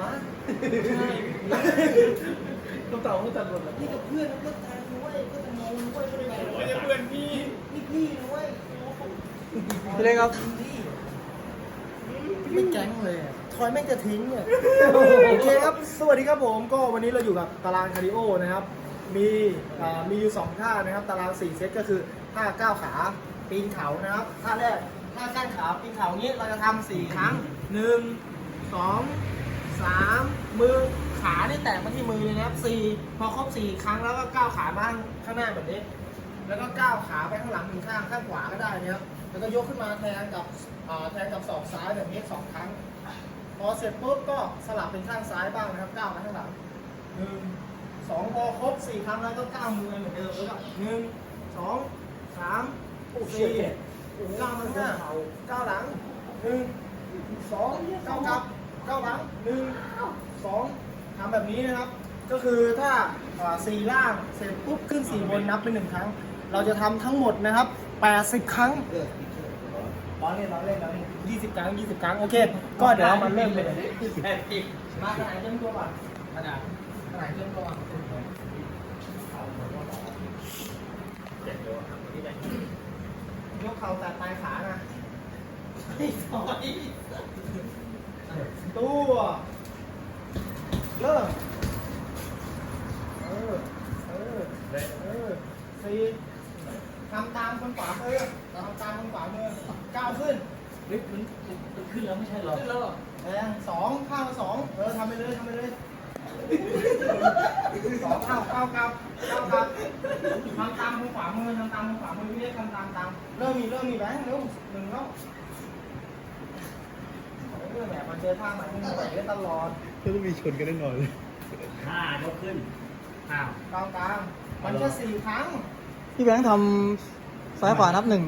วะใช่ต้องเต่าต้องตัดหมดเลยนี่กับเพื่อนมันก็แทงด้วยก็จะงงด้วยก็เลยโอ้ยเพื่อนพี่นี่พี่ด้วยพี่เล็กครับพี่ไม่แก๊งเลยอะทอยแม่งจะทิ้งเนี่ยโอเคครับ สวัสดีครับผมก็วันนี้เราอยู่กับตารางคาร์ดิโอนะครับ มีอ่ามีอยู่สองท่านะครับ ตาราง4เซตก็คือท่าก้าวขาปีนเขานะครับท่าแรกท่าก้านขาปีนเขานี้เราจะทำสี่ครั้งหนึ่งสอง สามมือขานี่แตะมาที่มือเลยนะครับสี่พอครบสี่ครั้งแล้วก็ก้าวขาบ้างข้างหน้าแบบนี้ แล้วก็ก้าวขาไปข้างหลังหนึ่งข้างข้างขวาก็ได้นะครับแล้วก็ยกขึ้นมาแทนกับอ่าแทนกับศอกซ้ายแบบนี้สองครั้ง พอเสร็จปุ๊บก็สลับเป็นข้างซ้ายบ้างนะครับก้าวไปข้างหลังหนึ่งสองพอครบสี่ครั้งแล้วก็ก้าวมือเหมือนเดิมแล้วก็หนึ่งสองสามสี่ก้าวมาข้างหน้าก้าวหลังหนึ่งสองก้าวกลับ ก้าวหลังหนึ่งสองทำแบบนี้นะครับ ก็คือถ้าอ่าสี่ล่างเสร็จปุ๊บขึ้นสี่บนนับเป็นหนึ่งครั้ง เราจะทำทั้งหมดนะครับแปดสิบครั้งร้อนเล่นร้อนเล่นร้อนเล่นยี่สิบครั้งยี่สิบครั้งโอเค ก็เดี๋ยวเรามาเริ่มเลยแค่พี่มาขนาดเริ่มตัวก่อนขนาดขนาดเริ่มตัวก่อนยกเข่าแต่ปลายขานะตัว เริ่มเออ เออ เออสี่ทำตามคนขวามือทำตามคนขวามือก้าวขึ้นเฮ้ยมันมันขึ้นแล้วไม่ใช่เหรอขึ้นแล้วเหรอแรงสองข้างละสองเออทำไปเลยทำไปเลยสองข้าวข้าวกับข้าวกับทำตามมือขวามือทำตามมือขวามือไม่ได้ทำตามตามเริ่มมีเริ่มมีแบงค์เร็วหนึ่งแล้ว เรื่องแบบมันเจอท่าใหม่ที่มันไหวได้ตลอดก็ต้องมีชนกันแน่นอนเลยห้ายกขึ้นห้าวกลางกลางมันแค่สี่ครั้งพี่แบงค์ทำซ้ายขวานับหนึ่ง